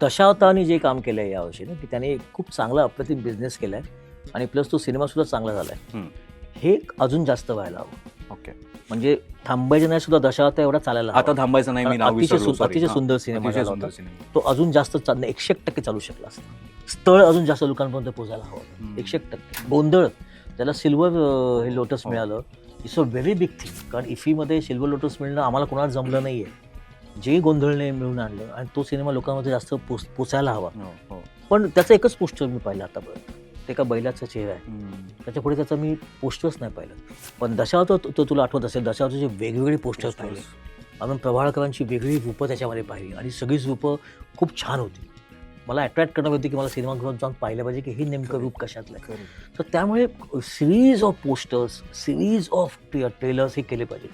दशावताराने जे काम केलं आहे यावर्षी ना की त्याने खूप चांगला अप्रतिम बिझनेस केलाय आणि प्लस तो सिनेमा सुद्धा चांगला झालाय हम्म. हे अजून जास्त व्हायला हवं ओके म्हणजे थांबायचं नाही सुद्धा दशावता एवढा चालायला. आता थांबायचं नाही अतिशय. अतिशय. सुंदर सिनेमा झाला तो अजून जास्त एकशे एक टक्के चालू शकला असता स्थळ अजून जास्त लोकांपर्यंत पोहोचायला हवं. एकशे एक टक्के गोंधळ त्याला सिल्वर हे लोटस हो. मिळालं it's a very big thing कारण इफीमध्ये सिल्वर लोटस मिळणं आम्हाला कोणाला जमलं नाहीये जे गोंधळने मिळून आणलं आणि तो सिनेमा लोकांमध्ये जास्त पोच पोचायला हवा. हो, हो. पण त्याचं एकच पोस्टर मी पाहिलं आतापर्यंत ते एका बैलाचा चेहरा आहे. त्याच्या पुढे त्याचं मी पोस्टर्स नाही पाहिलं. पण दशावत तो तुला आठवत असेल दशावताचे वेगवेगळे पोस्टर्स पाहिले. आपण प्रभाळकरांची वेगळी रूपं त्याच्यामध्ये पाहिली आणि सगळीच रूपं खूप छान होती. मला अट्रॅक्ट करणं होती की मला सिनेमागृहात जाऊन पाहिलं पाहिजे की हे नेमकं रूप कशातलं आहे. तर त्यामुळे series of posters series of trailers हे केले पाहिजे.